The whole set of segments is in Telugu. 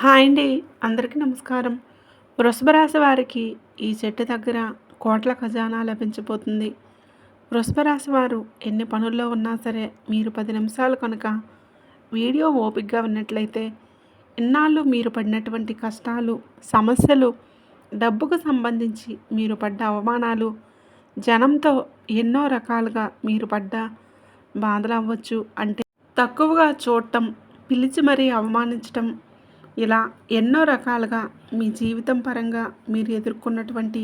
హాయ్ అండి. అందరికీ నమస్కారం. వృషభ రాశి వారికి ఈ చెట్టు దగ్గర కోట్ల ఖజానా లభించబోతుంది. వృషభ రాశి వారు ఎన్ని పనుల్లో ఉన్నా సరే మీరు పది నిమిషాలు కనుక వీడియో ఓపిక్గా ఉన్నట్లయితే ఇన్నాళ్ళు మీరు పడినటువంటి కష్టాలు సమస్యలు డబ్బుకు సంబంధించి మీరు పడ్డ అవమానాలు జనంతో ఎన్నో రకాలుగా మీరు పడ్డ బాధలు అవ్వచ్చు అంటే తక్కువగా చూడటం పిలిచి మరీ అవమానించటం ఇలా ఎన్నో రకాలుగా మీ జీవితం పరంగా మీరు ఎదుర్కొన్నటువంటి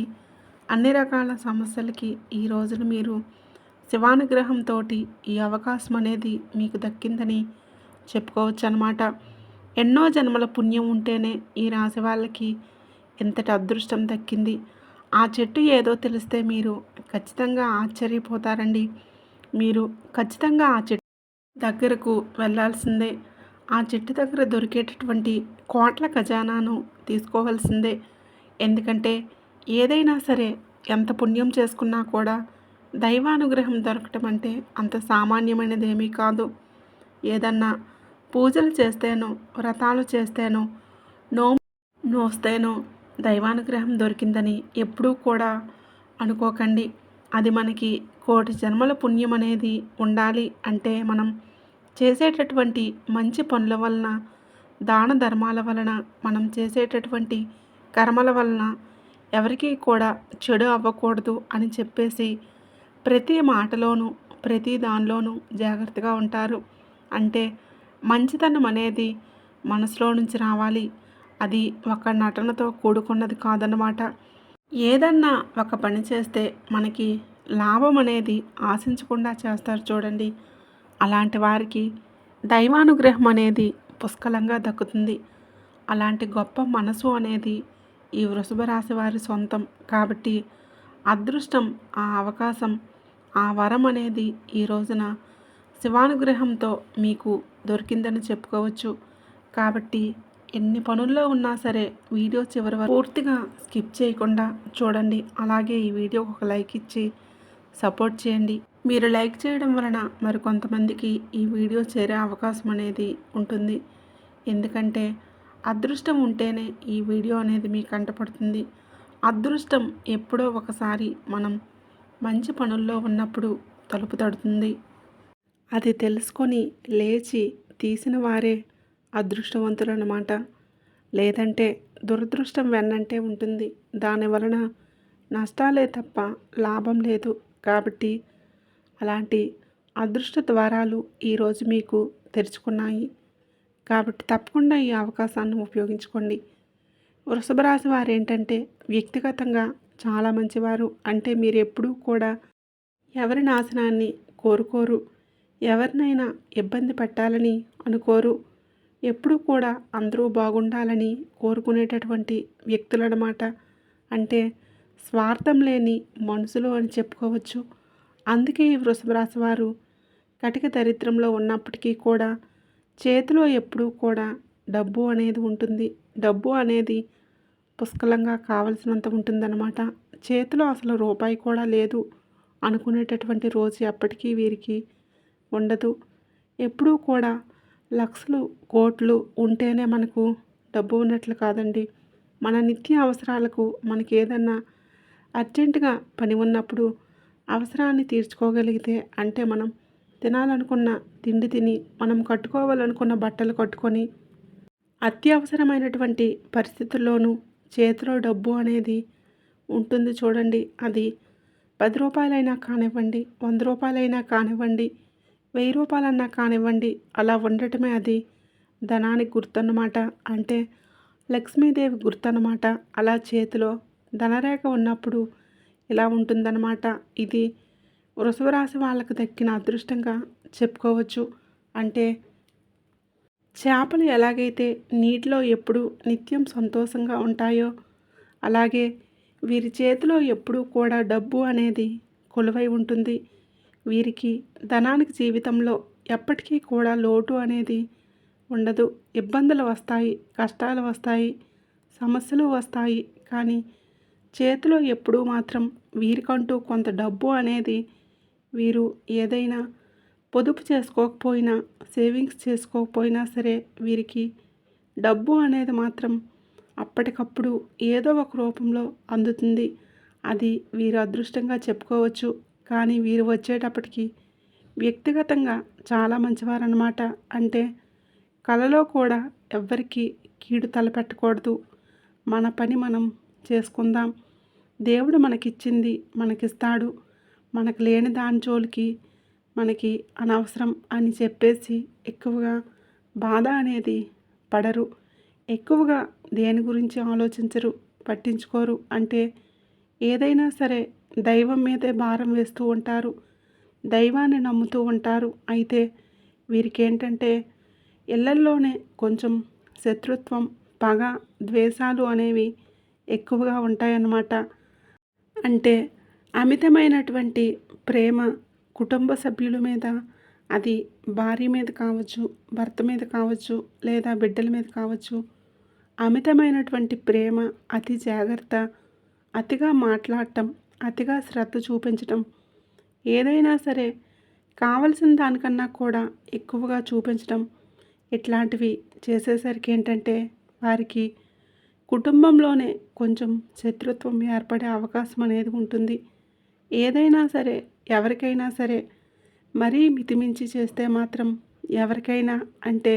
అన్ని రకాల సమస్యలకి ఈ రోజున మీరు శివానుగ్రహంతో ఈ అవకాశం అనేది మీకు దక్కిందని చెప్పుకోవచ్చు అనమాట ఎన్నో జన్మల పుణ్యం ఉంటేనే ఈ రాశి వాళ్ళకి ఎంతటి అదృష్టం దక్కింది. ఆ చెట్టు ఏదో తెలిస్తే మీరు ఖచ్చితంగా ఆశ్చర్యపోతారండి. మీరు ఖచ్చితంగా ఆ చెట్టు దగ్గరకు వెళ్ళాల్సిందే. ఆ చెట్టు దగ్గర దొరికేటటువంటి కోట్ల ఖజానాను తీసుకోవాల్సిందే. ఎందుకంటే ఏదైనా సరే ఎంత పుణ్యం చేసుకున్నా కూడా దైవానుగ్రహం దొరకటం అంటే అంత సామాన్యమైనది ఏమీ కాదు. ఏదన్నా పూజలు చేస్తేనో వ్రతాలు చేస్తేనో నో నోస్తేనో దైవానుగ్రహం దొరికిందని ఎప్పుడూ కూడా అనుకోకండి. అది మనకి కోటి జన్మల పుణ్యం అనేది ఉండాలి అంటే మనం చేసేటటువంటి మంచి పనుల వలన దాన ధర్మాల వలన మనం చేసేటటువంటి కర్మల వలన ఎవరికీ కూడా చెడు అవ్వకూడదు అని చెప్పేసి ప్రతి మాటలోనూ ప్రతి దానిలోనూ జాగ్రత్తగా ఉంటారు. అంటే మంచితనం అనేది మనసులో నుంచి రావాలి. అది ఒక నటనతో కూడుకున్నది కాదన్నమాట. ఏదన్నా ఒక పని చేస్తే మనకి లాభం అనేది ఆశించకుండా చేస్తారు చూడండి. అలాంటి వారికి దైవానుగ్రహం అనేది పుష్కలంగా దక్కుతుంది. అలాంటి గొప్ప మనసు అనేది ఈ వృషభ రాశి వారి సొంతం. కాబట్టి అదృష్టం ఆ అవకాశం ఆ వరం అనేది ఈ రోజున శివానుగ్రహంతో మీకు దొరికిందని చెప్పుకోవచ్చు. కాబట్టి ఎన్ని పనుల్లో ఉన్నా సరే వీడియో చివరి వరకు పూర్తిగా స్కిప్ చేయకుండా చూడండి. అలాగే ఈ వీడియోకి ఒక లైక్ ఇచ్చి సపోర్ట్ చేయండి. మీరు లైక్ చేయడం వలన మరి కొంతమందికి ఈ వీడియో చేరే అవకాశం అనేది ఉంటుంది. ఎందుకంటే అదృష్టం ఉంటేనే ఈ వీడియో అనేది మీకు కంటపడుతుంది అదృష్టం ఎప్పుడో ఒకసారి మనం మంచి పనుల్లో ఉన్నప్పుడు తలుపు తడుతుంది. అది తెలుసుకొని లేచి తీసిన వారే అదృష్టవంతులు అన్నమాట లేదంటే దురదృష్టం వెన్నంటే ఉంటుంది. దాని వలన నష్టాలే తప్ప లాభం లేదు. కాబట్టి అలాంటి అదృష్ట ద్వారాలు ఈరోజు మీకు తెరుచుకున్నాయి. కాబట్టి తప్పకుండా ఈ అవకాశాన్ని ఉపయోగించుకోండి. వృషభ రాశి వారు ఏంటంటే వ్యక్తిగతంగా చాలా మంచివారు. అంటే మీరు ఎప్పుడూ కూడా ఎవరి నాశనాన్ని కోరుకోరు. ఎవరినైనా ఇబ్బంది పెట్టాలని అనుకోరు. ఎప్పుడూ కూడా అందరూ బాగుండాలని కోరుకునేటటువంటి వ్యక్తులన్నమాట అంటే స్వార్థం లేని మనుషులు అని చెప్పుకోవచ్చు. అందుకే ఈ వృషభ రాశి వారు కటిక దరిద్రంలో ఉన్నప్పటికీ కూడా చేతిలో ఎప్పుడూ కూడా డబ్బు అనేది ఉంటుంది. డబ్బు అనేది పుష్కలంగా కావలసినంత ఉంటుందన్నమాట. చేతిలో అసలు రూపాయి కూడా లేదు అనుకునేటటువంటి రోజు ఎప్పటికీ వీరికి ఉండదు. ఎప్పుడూ కూడా లక్షలు కోట్లు ఉంటేనే మనకు డబ్బు ఉన్నట్లు కాదండి. మన నిత్య అవసరాలకు మనకి ఏదన్నా అర్జెంటుగా పని ఉన్నప్పుడు అవసరాన్ని తీర్చుకోగలిగితే అంటే మనం తినాలనుకున్న తిండి తిని మనం కట్టుకోవాలనుకున్న బట్టలు కట్టుకొని అత్యవసరమైనటువంటి పరిస్థితుల్లోనూ చేతిలో డబ్బు అనేది ఉంటుంది చూడండి. అది పది రూపాయలైనా కానివ్వండి వంద రూపాయలైనా కానివ్వండి వెయ్యి రూపాయలన్నా కానివ్వండి అలా ఉండటమే అది ధనానికి గుర్తన్నమాట. అంటే లక్ష్మీదేవి గుర్తన్నమాట. అలా చేతిలో ధనరేఖ ఉన్నప్పుడు ఇలా ఉంటుందన్నమాట. ఇది వృషభరాశి వాళ్ళకు దక్కిన అదృష్టంగా చెప్పుకోవచ్చు. అంటే చేపలు ఎలాగైతే నీటిలో ఎప్పుడు నిత్యం సంతోషంగా ఉంటాయో అలాగే వీరి చేతిలో ఎప్పుడూ కూడా డబ్బు అనేది కొలువై ఉంటుంది. వీరికి ధనానికి జీవితంలో ఎప్పటికీ కూడా లోటు అనేది ఉండదు. ఇబ్బందులు వస్తాయి కష్టాలు వస్తాయి సమస్యలు వస్తాయి. కానీ చేతిలో ఎప్పుడూ మాత్రం వీరికంటూ కొంత డబ్బు అనేది వీరు ఏదైనా పొదుపు చేసుకోకపోయినా సేవింగ్స్ చేసుకోకపోయినా సరే వీరికి డబ్బు అనేది మాత్రం అప్పటికప్పుడు ఏదో ఒక రూపంలో అందుతుంది. అది వీరు అదృష్టంగా చెప్పుకోవచ్చు. కానీ వీరు వచ్చేటప్పటికి వ్యక్తిగతంగా చాలా మంచివారన్నమాట. అంటే కలలో కూడా ఎవ్వరికీ కీడు తలపెట్టకూడదు. మన పని మనం చేసుకుందాం. దేవుడు మనకిచ్చింది మనకిస్తాడు. మనకు లేని దాని జోలికి మనకి అనవసరం అని చెప్పేసి ఎక్కువగా బాధ అనేది పడరు. ఎక్కువగా దేని గురించి ఆలోచించరు పట్టించుకోరు. అంటే ఏదైనా సరే దైవం మీదే భారం వేస్తూ ఉంటారు. దైవాన్ని నమ్ముతూ ఉంటారు. అయితే వీరికి ఏంటంటే ఇళ్ళల్లోనే కొంచెం శత్రుత్వం పగ ద్వేషాలు అనేవి ఎక్కువగా ఉంటాయన్నమాట. అంటే అమితమైనటువంటి ప్రేమ కుటుంబ సభ్యుల మీద అది భార్య మీద కావచ్చు భర్త మీద కావచ్చు లేదా బిడ్డల మీద కావచ్చు అమితమైనటువంటి ప్రేమ అతి జాగ్రత్త అతిగా మాట్లాడటం అతిగా శ్రద్ధ చూపించటం ఏదైనా సరే కావలసిన దానికన్నా కూడా ఎక్కువగా చూపించడం ఇట్లాంటివి చేసేసరికి ఏంటంటే వారికి కుటుంబంలోనే కొంచెం శత్రుత్వం ఏర్పడే అవకాశం అనేది ఉంటుంది. ఏదైనా సరే ఎవరికైనా సరే మరీ మితిమించి చేస్తే మాత్రం ఎవరికైనా అంటే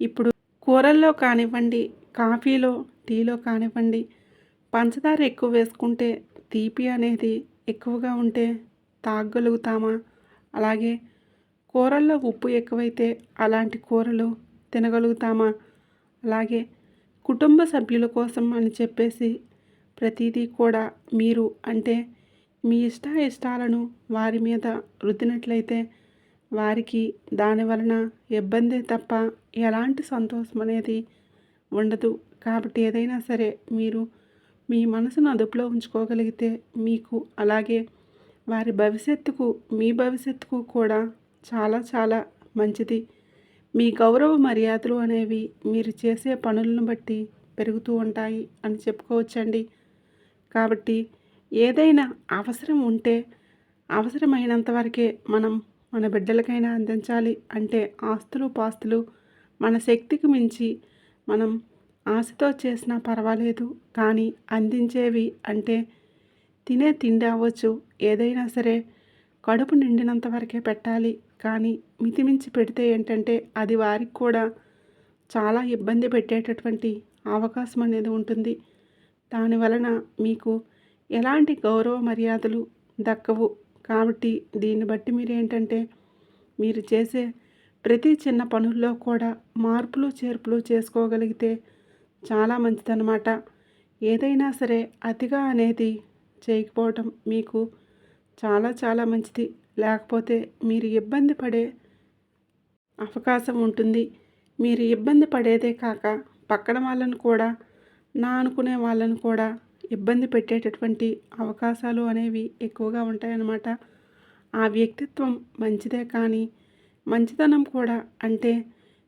ఇప్పుడు కూరల్లో కానివ్వండి కాఫీలో టీలో కానివ్వండి పంచదార ఎక్కువ వేసుకుంటే తీపి అనేది ఎక్కువగా ఉంటే తాగగలుగుతామా అలాగే కూరల్లో ఉప్పు ఎక్కువైతే అలాంటి కూరలు తినగలుగుతామా? అలాగే కుటుంబ సభ్యుల కోసం అని చెప్పేసి ప్రతిదీ కూడా మీరు అంటే మీ ఇష్ట ఇష్టాలను వారి మీద రుద్దినట్లయితే వారికి దాని వలన ఇబ్బందే తప్ప ఎలాంటి సంతోషం అనేది ఉండదు. కాబట్టి ఏదైనా సరే మీరు మీ మనసును అదుపులో ఉంచుకోగలిగితే మీకు అలాగే వారి భవిష్యత్తుకు మీ భవిష్యత్తుకు కూడా చాలా చాలా మంచిది. మీ గౌరవ మర్యాదలు అనేవి మీరు చేసే పనులను బట్టి పెరుగుతూ ఉంటాయి అని చెప్పుకోవచ్చండి. కాబట్టి ఏదైనా అవసరం ఉంటే అవసరమైనంత వరకే మనం మన బిడ్డలకైనా అందించాలి అంటే ఆస్తులు పాస్తులు మన శక్తికి మించి మనం ఆశతో చేసినా పర్వాలేదు. కానీ అందించేవి అంటే తినే తిండి అవ్వచ్చు. ఏదైనా సరే కడుపు నిండినంత వరకే పెట్టాలి. కానీ మితిమించి పెడితే ఏంటంటే అది వారికి కూడా చాలా ఇబ్బంది పెట్టేటటువంటి అవకాశం అనేది ఉంటుంది. దాని వలన మీకు ఎలాంటి గౌరవ మర్యాదలు దక్కవు. కాబట్టి దీన్ని బట్టి మీరు ఏంటంటే మీరు చేసే ప్రతి చిన్న పనుల్లో కూడా మార్పులు చేర్పులు చేసుకోగలిగితే చాలా మంచిదన్నమాట. ఏదైనా సరే అతిగా అనేది చేయకపోవటం మీకు చాలా చాలా మంచిది. లేకపోతే మీరు ఇబ్బంది పడే అవకాశం ఉంటుంది. మీరు ఇబ్బంది పడేదే కాక పక్కన వాళ్ళను కూడా నా అనుకునే వాళ్ళను కూడా ఇబ్బంది పెట్టేటటువంటి అవకాశాలు అనేవి ఎక్కువగా ఉంటాయన్నమాట. ఆ వ్యక్తిత్వం మంచిదే కానీ మంచితనం కూడా అంటే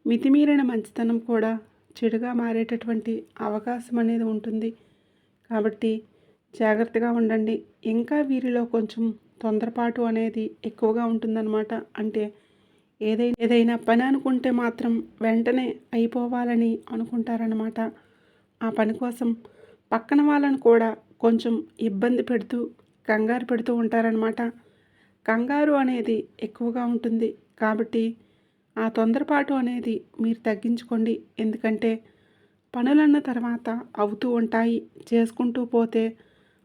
మితిమీరిన మంచితనం కూడా చెడుగా మారేటటువంటి అవకాశం అనేది ఉంటుంది. కాబట్టి జాగ్రత్తగా ఉండండి. ఇంకా వీరిలో కొంచెం తొందరపాటు అనేది ఎక్కువగా ఉంటుందన్నమాట. అంటే ఏదైనా ఏదైనా పని అనుకుంటే మాత్రం వెంటనే అయిపోవాలని అనుకుంటారనమాట ఆ పని కోసం పక్కన వాళ్ళను కూడా కొంచెం ఇబ్బంది పెడుతూ కంగారు పెడుతూ ఉంటారనమాట కంగారు అనేది ఎక్కువగా ఉంటుంది. కాబట్టి ఆ తొందరపాటు అనేది మీరు తగ్గించుకోండి. ఎందుకంటే పనులన్న తర్వాత అవుతూ ఉంటాయి చేసుకుంటూ పోతే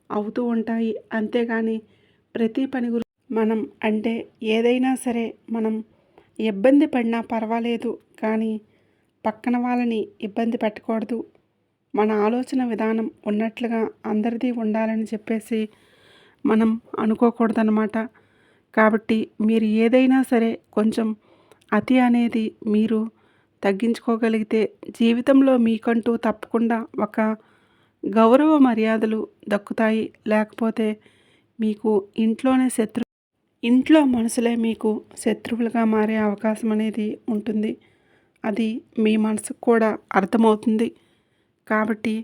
అవుతూ ఉంటాయి. అంతేగాని ప్రతి పని గురించి మనం అంటే ఏదైనా సరే మనం ఇబ్బంది పడినా పర్వాలేదు కానీ పక్కన వాళ్ళని ఇబ్బంది పెట్టకూడదు. మన ఆలోచన విధానం ఉన్నట్లుగా అందరిది ఉండాలని చెప్పేసి మనం అనుకోకూడదన్నమాట. కాబట్టి మీరు ఏదైనా సరే కొంచెం అతి అనేది మీరు తగ్గించుకోగలిగితే జీవితంలో మీకంటూ తప్పకుండా ఒక గౌరవ మర్యాదలు దక్కుతాయి. లేకపోతే మీకు ఇంట్లోనే శత్రు ఇంట్లో మనసులే మీకు శత్రువులుగా మారే అవకాశం అనేది ఉంటుంది. అది మీ మనసుకు కూడా అర్థమవుతుంది. కాబట్టి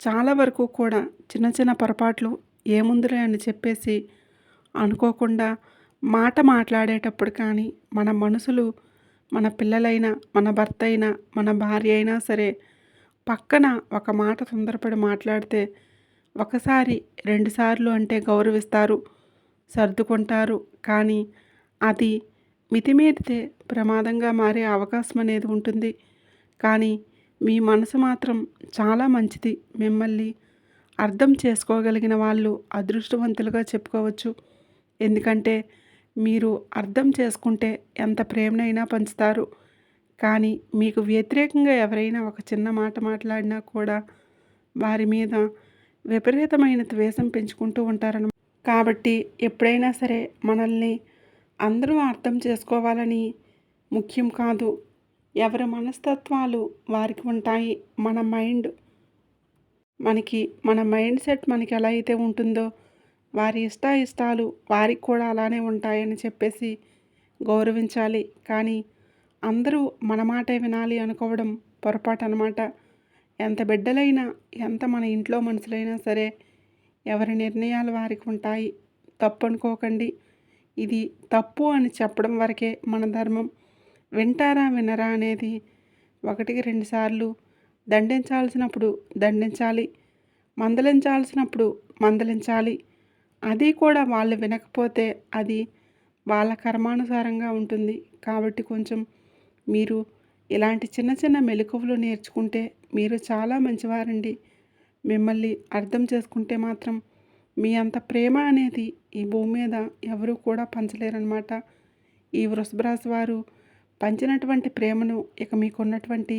చాలా వరకు కూడా చిన్న చిన్న పొరపాట్లు ఏముందిలే అని చెప్పేసి అనుకోకుండా మాట మాట్లాడేటప్పుడు కానీ మన మనసులు మన పిల్లలైనా మన భర్త అయినా మన భార్య అయినా సరే పక్కన ఒక మాట తొందరపడి మాట్లాడితే ఒకసారి రెండుసార్లు అంటే గౌరవిస్తారు సర్దుకుంటారు. కానీ అది మితిమీరితే ప్రమాదంగా మారే అవకాశం అనేది ఉంటుంది. కానీ మీ మనసు మాత్రం చాలా మంచిది. మిమ్మల్ని అర్థం చేసుకోగలిగిన వాళ్ళు అదృష్టవంతులుగా చెప్పుకోవచ్చు. ఎందుకంటే మీరు అర్థం చేసుకుంటే ఎంత ప్రేమనైనా పంచుతారు. కానీ మీకు వ్యతిరేకంగా ఎవరైనా ఒక చిన్న మాట మాట్లాడినా కూడా వారి మీద విపరీతమైన ద్వేషం పెంచుకుంటూ ఉంటారన కాబట్టి ఎప్పుడైనా సరే మనల్ని అందరూ అర్థం చేసుకోవాలని ముఖ్యం కాదు. ఎవరి మనస్తత్వాలు వారికి ఉంటాయి. మన మైండ్ మనకి మన మైండ్ సెట్ మనకి ఎలా అయితే ఉంటుందో వారి ఇష్ట ఇష్టాలు వారికి కూడా అలానే ఉంటాయని చెప్పేసి గౌరవించాలి. కానీ అందరూ మన మాటే వినాలి అనుకోవడం పొరపాటు అనమాట ఎంత బిడ్డలైనా ఎంత మన ఇంట్లో మనుషులైనా సరే ఎవరి నిర్ణయాలు వారికి ఉంటాయి. తప్పు అనుకోకండి ఇది తప్పు అని చెప్పడం వరకే మన ధర్మం. వింటారా వినరా అనేది ఒకటికి రెండుసార్లు దండించాల్సినప్పుడు దండించాలి. మందలించాల్సినప్పుడు మందలించాలి. అది కూడా వాళ్ళు వినకపోతే అది వాళ్ళ కర్మానుసారంగా ఉంటుంది. కాబట్టి కొంచెం మీరు ఇలాంటి చిన్న చిన్న మెలకువలు నేర్చుకుంటే మీరు చాలా మంచివారండి. మిమ్మల్ని అర్థం చేసుకుంటే మాత్రం మీ అంత ప్రేమ అనేది ఈ భూమి మీద ఎవరూ కూడా పంచలేరనమాట ఈ వృషభరాశి వారు పంచినటువంటి ప్రేమను ఇక మీకున్నటువంటి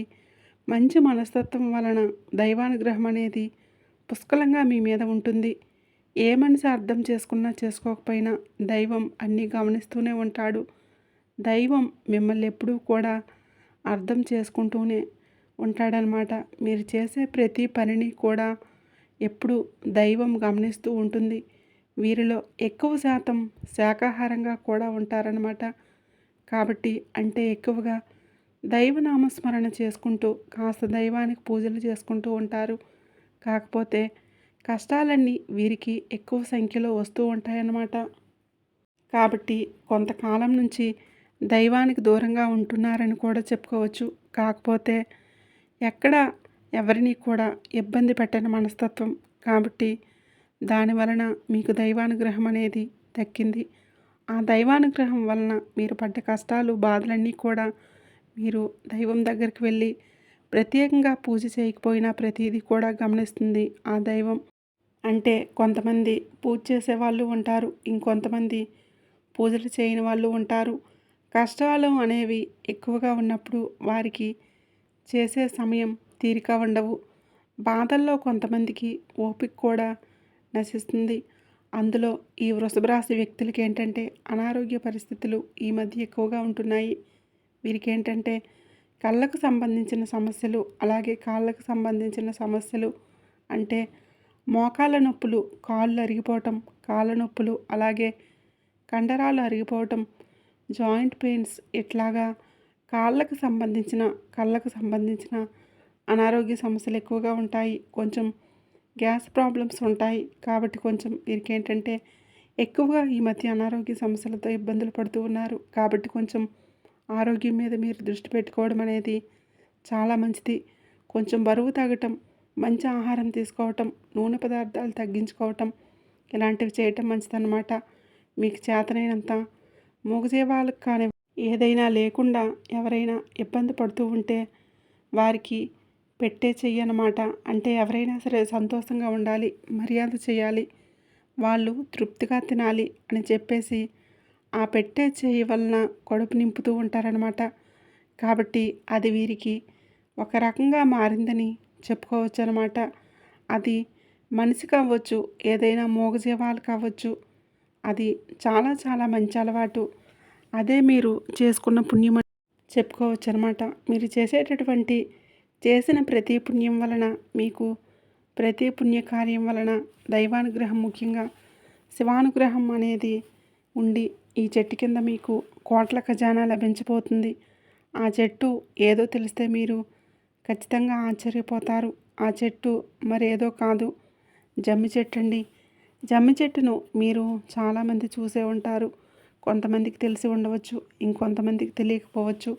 మంచి మనస్తత్వం వలన దైవానుగ్రహం అనేది పుష్కలంగా మీ మీద ఉంటుంది. ఏ మనిషి అర్థం చేసుకున్నా చేసుకోకపోయినా దైవం అన్నీ గమనిస్తూనే ఉంటాడు. దైవం మిమ్మల్ని ఎప్పుడూ కూడా అర్థం చేసుకుంటూనే ఉంటాడనమాట. మీరు చేసే ప్రతి పనిని కూడా ఎప్పుడు దైవం గమనిస్తూ ఉంటుంది. వీరిలో ఎక్కువ శాతం శాకాహారంగా కూడా ఉంటారనమాట. కాబట్టి అంటే ఎక్కువగా దైవనామస్మరణ చేసుకుంటూ కాస్త దైవానికి పూజలు చేసుకుంటూ ఉంటారు. కాకపోతే కష్టాలన్నీ వీరికి ఎక్కువ సంఖ్యలో వస్తూ ఉంటాయన్నమాట కాబట్టి కొంతకాలం నుంచి దైవానికి దూరంగా ఉంటున్నారని కూడా చెప్పుకోవచ్చు. కాకపోతే ఎక్కడ ఎవరిని కూడా ఇబ్బంది పెట్టని మనస్తత్వం కాబట్టి దాని వలన మీకు దైవానుగ్రహం అనేది దక్కింది. ఆ దైవానుగ్రహం వలన మీరు పడ్డ కష్టాలు బాధలన్నీ కూడా మీరు దైవం దగ్గరికి వెళ్ళి ప్రత్యేకంగా పూజ చేయకపోయినా ప్రతిదీ కూడా గమనిస్తుంది ఆ దైవం. అంటే కొంతమంది పూజ చేసే వాళ్ళు ఉంటారు ఇంకొంతమంది పూజలు చేయని వాళ్ళు ఉంటారు. కష్టాలు అనేవి ఎక్కువగా ఉన్నప్పుడు వారికి చేసే సమయం తీరిక ఉండవు. బాధల్లో కొంతమందికి ఓపిక కూడా నశిస్తుంది. అందులో ఈ వృషభరాశి వ్యక్తులకి ఏంటంటే అనారోగ్య పరిస్థితులు ఈ మధ్య ఎక్కువగా ఉంటున్నాయి. వీరికి ఏంటంటే కళ్ళకు సంబంధించిన సమస్యలు అలాగే కాళ్ళకు సంబంధించిన సమస్యలు అంటే మోకాళ్ళ నొప్పులు కాళ్ళు అరిగిపోవటం కాళ్ళ నొప్పులు అలాగే కండరాలు అరిగిపోవటం జాయింట్ పెయిన్స్ ఇట్లాగా కాళ్ళకు సంబంధించిన కళ్ళకు సంబంధించిన అనారోగ్య సమస్యలు ఎక్కువగా ఉంటాయి. కొంచెం గ్యాస్ ప్రాబ్లమ్స్ ఉంటాయి. కాబట్టి కొంచెం వీరికి ఏంటంటే ఎక్కువగా ఈ మధ్య అనారోగ్య సమస్యలతో ఇబ్బందులు పడుతూ ఉన్నారు. కాబట్టి కొంచెం ఆరోగ్యం మీద మీరు దృష్టి పెట్టుకోవడం అనేది చాలా మంచిది. కొంచెం బరువు తగ్గటం మంచి ఆహారం తీసుకోవటం నూనె పదార్థాలు తగ్గించుకోవటం ఇలాంటివి చేయటం మంచిదన్నమాట. మీకు చేతనైనంత మూగజీవాలకు కానీ ఏదైనా లేకుండా ఎవరైనా ఇబ్బంది పడుతూ ఉంటే వారికి పెట్టే చెయ్యి అనమాట అంటే ఎవరైనా సరే సంతోషంగా ఉండాలి మర్యాద చేయాలి వాళ్ళు తృప్తిగా తినాలి అని చెప్పేసి ఆ పెట్టే చెయ్యి వలన కడుపు నింపుతూ ఉంటారనమాట. కాబట్టి అది వీరికి ఒక రకంగా మారిందని చెప్పుకోవచ్చు అనమాట అది మనిషి కావచ్చు ఏదైనా మూగజీవాలు కావచ్చు అది చాలా చాలా మంచి అలవాటు. అదే మీరు చేసుకున్న పుణ్యం చెప్పుకోవచ్చు అనమాట మీరు చేసేటటువంటి చేసిన ప్రతి పుణ్యం వలన మీకు ప్రతి పుణ్యకార్యం వలన దైవానుగ్రహం ముఖ్యంగా శివానుగ్రహం అనేది ఉండి ఈ చెట్టు కింద మీకు కోట్ల ఖజానా లభించబోతుంది. ఆ చెట్టు ఏదో తెలిస్తే మీరు ఖచ్చితంగా ఆశ్చర్యపోతారు. ఆ చెట్టు మరేదో కాదు. జమ్మి చెట్టు అండి. జమ్మి చెట్టును మీరు చాలామంది చూసే ఉంటారు. కొంతమందికి తెలిసి ఉండవచ్చు ఇంకొంతమందికి తెలియకపోవచ్చు.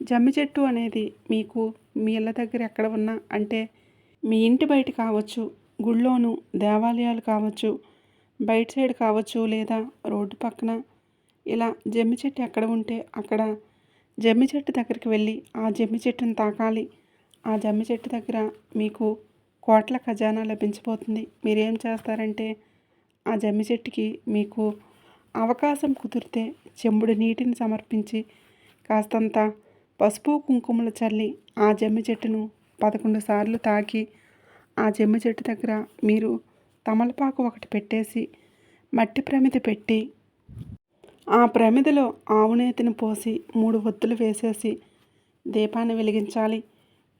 జమ్మి చెట్టు అనేది మీకు మీ ఇళ్ళ దగ్గర ఎక్కడ ఉన్నా అంటే మీ ఇంటి బయట కావచ్చు గుళ్ళోను దేవాలయాలు కావచ్చు బయట సైడ్ కావచ్చు లేదా రోడ్డు పక్కన ఇలా జమ్మి చెట్టు ఎక్కడ ఉంటే అక్కడ జమ్మి చెట్టు దగ్గరికి వెళ్ళి ఆ జమ్మి చెట్టును తాకాలి. ఆ జమ్మి చెట్టు దగ్గర మీకు కోట్ల ఖజానా లభించబోతుంది. మీరేం చేస్తారంటే ఆ జమ్మి చెట్టుకి మీకు అవకాశం కుదిరితే చెంబుడు నీటిని సమర్పించి కాస్తంత పసుపు కుంకుమలు చల్లి ఆ జమ్మి చెట్టును పదకొండు సార్లు తాకి ఆ జమ్మి చెట్టు దగ్గర మీరు తమలపాకు ఒకటి పెట్టేసి మట్టి ప్రమిద పెట్టి ఆ ప్రమిదలో ఆవునేతిని పోసి మూడు ఒత్తులు వేసేసి దీపాన్ని వెలిగించాలి.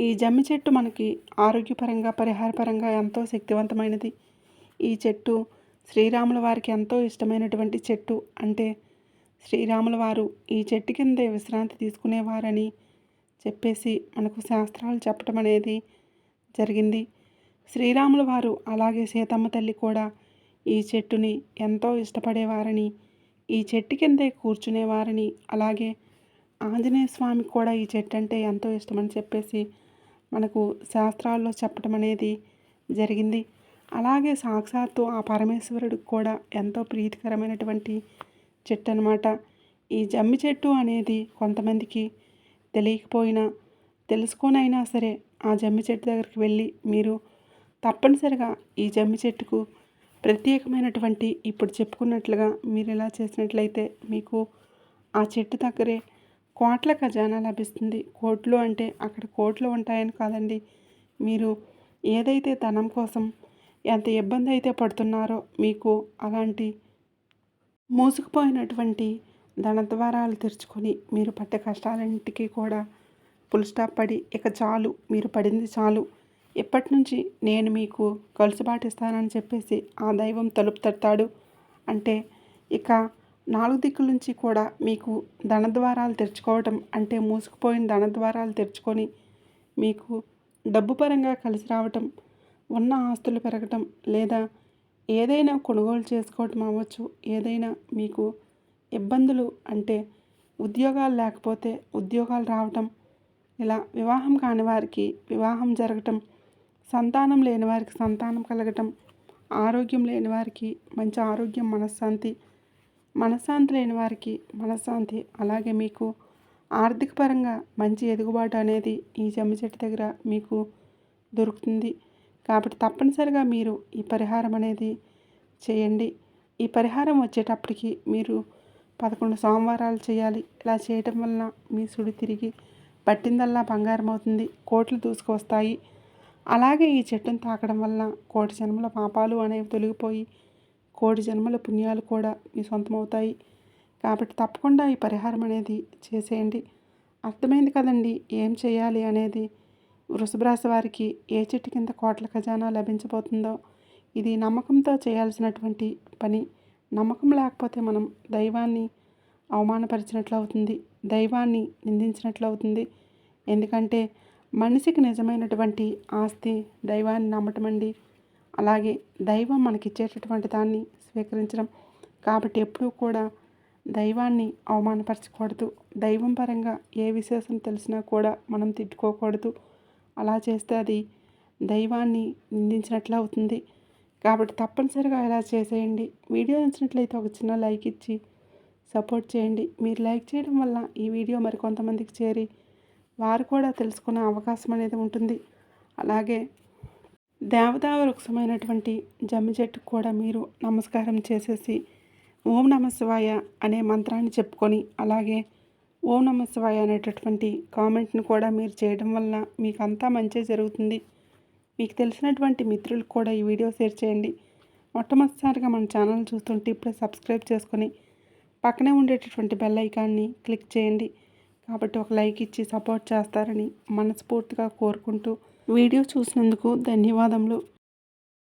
ఈ జమ్మి చెట్టు మనకి ఆరోగ్యపరంగా పరిహారపరంగా ఎంతో శక్తివంతమైనది. ఈ చెట్టు శ్రీరాముల వారికి ఎంతో ఇష్టమైనటువంటి చెట్టు అంటే శ్రీరాముల వారు ఈ చెట్టు కిందే విశ్రాంతి తీసుకునేవారని చెప్పేసి మనకు శాస్త్రాలు చెప్పడం అనేది జరిగింది. శ్రీరాముల వారు అలాగే సీతమ్మ తల్లి కూడా ఈ చెట్టుని ఎంతో ఇష్టపడేవారని ఈ చెట్టు కిందే కూర్చునేవారని అలాగే ఆంజనేయ స్వామి కూడా ఈ చెట్టు అంటే ఎంతో ఇష్టమని చెప్పేసి మనకు శాస్త్రాల్లో చెప్పడం అనేది జరిగింది. అలాగే సాక్షాత్తు ఆ పరమేశ్వరుడికి కూడా ఎంతో ప్రీతికరమైనటువంటి చెట్టు అనమాట ఈ జమ్మి చెట్టు అనేది కొంతమందికి తెలియకపోయినా తెలుసుకొనైనా సరే ఆ జమ్మి చెట్టు దగ్గరికి వెళ్ళి మీరు తప్పనిసరిగా ఈ జమ్మి చెట్టుకు ప్రత్యేకమైనటువంటి ఇప్పుడు చెప్పుకున్నట్లుగా మీరు ఇలా చేసినట్లయితే మీకు ఆ చెట్టు దగ్గరే కోట్ల ఖజానా లభిస్తుంది. కోట్లు అంటే అక్కడ కోట్లు ఉంటాయని కాదండి. మీరు ఏదైతే ధనం కోసం ఎంత ఇబ్బంది అయితే పడుతున్నారో మీకు అలాంటి మూసుకుపోయినటువంటి ధన ద్వారాలు తెరుచుకొని మీరు పట్టే కష్టాలన్నింటికీ కూడా ఫుల్ స్టాప్ పడి ఇక చాలు మీరు పడింది చాలు. ఇప్పటి నుంచి నేను మీకు కలుసుబాటిస్తానని చెప్పేసి ఆ దైవం తలుపు తడతాడు అంటే ఇక నాలుగు దిక్కుల నుంచి కూడా మీకు ధనద్వారాలు తెరుచుకోవటం అంటే మూసుకుపోయిన ధనద్వారాలు తెరుచుకొని మీకు డబ్బు పరంగా కలిసి రావటం ఉన్న ఆస్తులు పెరగటం లేదా ఏదైనా కొనుగోలు చేసుకోవటం అవ్వచ్చు. ఏదైనా మీకు ఇబ్బందులు అంటే ఉద్యోగాలు లేకపోతే ఉద్యోగాలు రావటం ఇలా వివాహం కాని వారికి వివాహం జరగటం సంతానం లేని వారికి సంతానం కలగటం ఆరోగ్యం లేని వారికి మంచి ఆరోగ్యం మనశ్శాంతి మనశ్శాంతి లేని వారికి మనశ్శాంతి అలాగే మీకు ఆర్థిక పరంగా మంచి ఎదుగుబాటు అనేది ఈ జమ్మి చెట్టు దగ్గర మీకు దొరుకుతుంది. కాబట్టి తప్పనిసరిగా మీరు ఈ పరిహారం అనేది చేయండి. ఈ పరిహారం వచ్చేటప్పటికి మీరు పదకొండు సోమవారాలు చేయాలి. ఇలా చేయటం వలన మీ సుడి తిరిగి పట్టిందల్లా బంగారం అవుతుంది. కోట్లు దూసుకొస్తాయి అలాగే ఈ చెట్టును తాకడం వలన కోటి జన్మల పాపాలు అనేవి తొలగిపోయి కోటి జన్మల పుణ్యాలు కూడా మీ సొంతమవుతాయి. కాబట్టి తప్పకుండా ఈ పరిహారం అనేది చేసేయండి. అర్థమైంది కదండి ఏం చేయాలి అనేది? వృషభరాశి వారికి ఏ చెట్టు కింద కోట్ల ఖజానా లభించబోతుందో ఇది నమ్మకంతో చేయాల్సినటువంటి పని. నమ్మకం లేకపోతే మనం దైవాన్ని అవమానపరిచినట్లు అవుతుంది దైవాన్ని నిందించినట్లు అవుతుంది. ఎందుకంటే మనిషికి నిజమైనటువంటి ఆస్తి దైవాన్ని నమ్మటం అండి అలాగే దైవం మనకిచ్చేటటువంటి దాన్ని స్వీకరించడం. కాబట్టి ఎప్పుడూ కూడా దైవాన్ని అవమానపరచకూడదు. దైవం పరంగా ఏ విశేషం తెలిసినా కూడా మనం తిట్టుకోకూడదు. అలా చేస్తే అది దైవాన్ని నిందించినట్లు అవుతుంది. కాబట్టి తప్పనిసరిగా ఇలా చేసేయండి. వీడియో నచ్చినట్లయితే ఒక చిన్న లైక్ ఇచ్చి సపోర్ట్ చేయండి. మీరు లైక్ చేయడం వల్ల ఈ వీడియో మరికొంతమందికి చేరి వారు కూడా తెలుసుకునే అవకాశం అనేది ఉంటుంది. అలాగే దేవతా వృక్షమైనటువంటి జమ్మి చెట్టుకు కూడా మీరు నమస్కారం చేసేసి ఓం నమ శివాయ అనే మంత్రాన్ని చెప్పుకొని అలాగే ఓం నమ శివాయ అనేటటువంటి కామెంట్ని కూడా మీరు చేయడం వలన మీకు అంతా మంచి జరుగుతుంది. మీకు తెలిసినటువంటి మిత్రులకు కూడా ఈ వీడియో షేర్ చేయండి. మొట్టమొదటిసారిగా మన ఛానల్ చూస్తుంటే ఇప్పుడే సబ్స్క్రైబ్ చేసుకొని పక్కనే ఉండేటటువంటి బెల్ ఐకాన్ని క్లిక్ చేయండి. కాబట్టి ఒక లైక్ ఇచ్చి సపోర్ట్ చేస్తారని మనస్ఫూర్తిగా కోరుకుంటూ వీడియో చూసినందుకు ధన్యవాదములు.